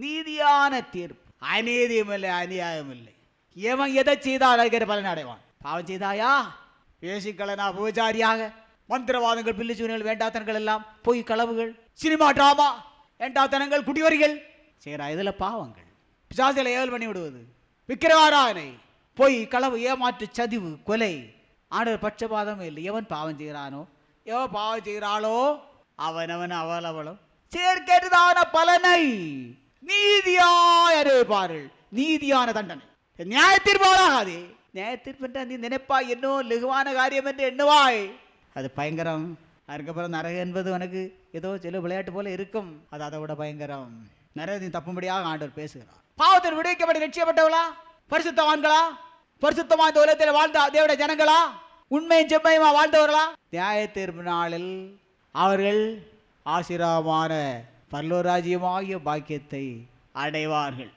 நீதியான தீர்ப்பு. அநீதியும் இல்லை அநியாயம் இல்லை எவன் எதை செய்தால் அதுக்கிற பலன் அடைவான்? பாவம் செய்தாயா? பேசிக்கலனா பூஜாரியாக. மந்திரவாதங்கள் பில்லிச்சூனிகள் வேண்டாத்தனங்கள் எல்லாம். பொய் களவுகள் சினிமா டிராமா வேண்டாத்தனங்கள் குடிவரிகள். செய்கிறா இதில் பாவங்கள். பிசாசில ஏவல் பண்ணி விடுவது. விக்கிரவாராயனை பொய் களவு ஏமாற்று சதிவு கொலை. ஆண்டவர் பட்சபாதம் இல்லை. எவன் பாவம் செய்கிறானோ? எவன் பாவம் செய்கிறாளோ? அவனவன் அவள் அவளும் சேர்க்கெடுதான பலனை. நீதியாய் அறிவிப்பார்கள். நீதியான தண்டனை. நியாயத்தீர்ப்பாளாகாதே நியாயத்தீர்ப்பு என்று நீ நினைப்பாய் என்னோ லெகுவான காரியம் என்று எண்ணுவாய். அது பயங்கரம். அதுக்கப்புறம் நரகம் என்பது உனக்கு ஏதோ சில விளையாட்டு போல இருக்கும். அது அதை விட பயங்கரம். நரகத்தின் தப்பும்படியாக ஆண்டவர் பேசுகிறார். பாவத்தில் விடுவிக்கப்பட்டு லட்சியப்பட்டவளா பரிசுத்தவான்களா? பரிசுத்தமா இந்த உலகத்தில் வாழ்ந்த தேவட ஜனங்களா? உண்மையும் செம்மையுமா வாழ்ந்தவர்களா? நியாய தீர்ப்பு நாளில் அவர்கள் ஆசீர்வாதமான பல்லோராஜ்யமாகிய பாக்கியத்தை அடைவார்கள்.